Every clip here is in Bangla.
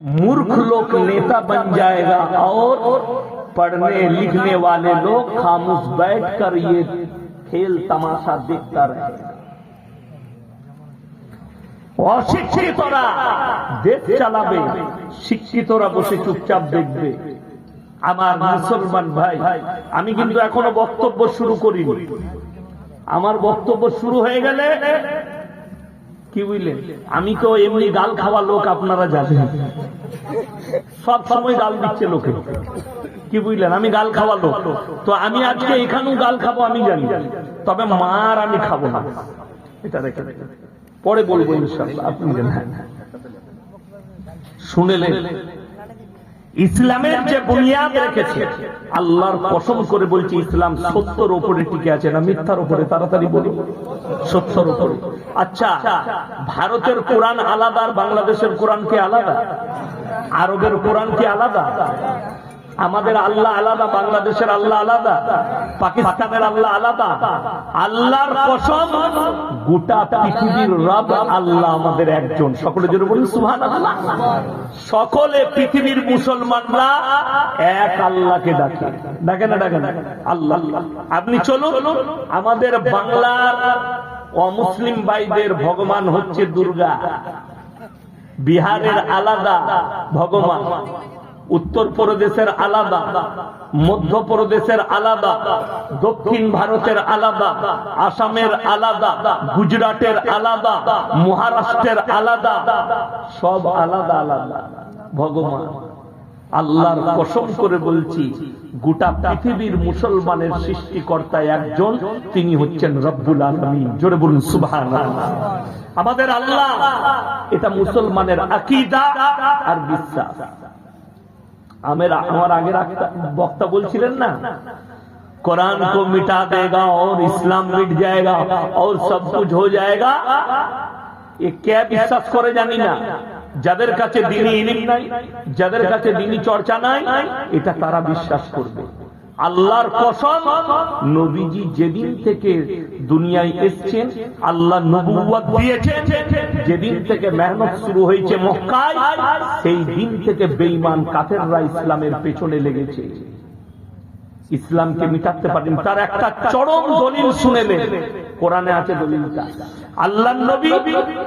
मूर्ख लोग नेता बन जाएगा और पढ़ने लिखने वाले लोग खामोश बैठकर ये खेल तमाशा देखता रहेगा অশিক্ষিতরা দেশ চালাবে শিক্ষিতরা বসে চুপচাপ দেখবে আমার মুসলমান ভাই আমি কিন্তু এখনো বক্তব্য শুরু করিনি আমার বক্তব্য শুরু হয়ে গেলে কি বুঝলেন আমি তো এমনি গাল খাওয়া লোক আপনারা জানেন সব সময় গাল দিচ্ছে লোকে। কি বুঝলেন? আমি গাল খাওয়া লোক তো আমি আজকে এখানেও গাল খাব, আমি জানি। তবে মার আমি খাব না। এটা রেখে। পরে বলব আপনি শুনেলেন? ইসলামের যে বুনিয়াদ রেখেছে, আল্লাহর কসম করে বলছি, ইসলাম সত্যর উপরে টিকে আছে না, মিথ্যার উপরে, তাড়াতাড়ি বলি। সত্যর উপরে। আচ্ছা ভারতের কোরআন আলাদা আর বাংলাদেশের কোরআন কি আলাদা? আরবের কোরআন কি আলাদা? আমাদের আল্লাহ আলাদা, বাংলাদেশের আল্লাহ আলাদা, পাকিস্তানের আল্লাহ আলাদা। আল্লাহর কসম, গোটা পৃথিবীর রব আল্লাহ আমাদের একজন। সকলে জন্য বলুন সুহান সকলে পৃথিবীর মুসলমানরা এক আল্লাহকে ডাকে। ডাকে না ডাকে না? আল্লাহ। আপনি চলুন, আমাদের বাংলার অমুসলিম ভাইদের ভগবান হচ্ছে দুর্গা। বিহারের আলাদা ভগবান। উত্তর প্রদেশের আলাদা মধ্য প্রদেশের আলাদা, দক্ষিণ ভারতের আলাদা, আসামের আলাদা, গুজরাটের আলাদা, মহারাষ্ট্রের আলাদা, সব আলাদা আলাদা। ভগবান, আল্লাহর কসম করে বলছি গোটা পৃথিবীর মুসলমানের সৃষ্টিকর্তা একজন তিনি হচ্ছেন রব্বুল আলমিন জোরে বলুন সুবহান আমাদের আল্লাহ এটা মুসলমানের আকিদা আর বিশ্বাস আমের আমার আগের আক্তা- বক্তা বলছিলেন না कुरान को मिटा देगा और इस्लाम मिट जाएगा और सब कुछ हो जाएगा এ কে বিশ্বাস করে জানি না যাদের কাছে দিনী ইলিম নাই, যাদের কাছে দিনী চর্চা নাই, এটা তারা বিশ্বাস করবে। আল্লাহর কসম, নবীজি যেদিন থেকে দুনিয়ায় এসছেন, আল্লাহ যেদিন থেকে মেহনত শুরু হয়েছে সেই দিন থেকে বেঈমান কাফেররা ইসলামের পেছনে লেগেছে। ইসলামকে মিটাতে পারেন, তার একটা চরম দলিল শুনেলেন কোরআনে আছে দলিলটা আল্লাহ নবী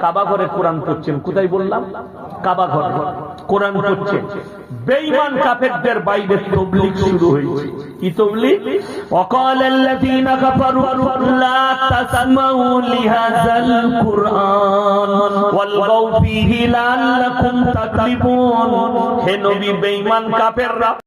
কাবা ঘরে কোরআন পড়ছেন কোথায় বললাম কাবা ঘরে কোরআন পড়ছেন বেঈমান কাফেরদের বাইরে তবলিগ শুরু হয়েছে কি তবলিগ وقال الذين كفروا لا تسمعوا لهذا القرآن والغوا فيه لعلكم تغلبون হে নবী বেঈমান কাফেররা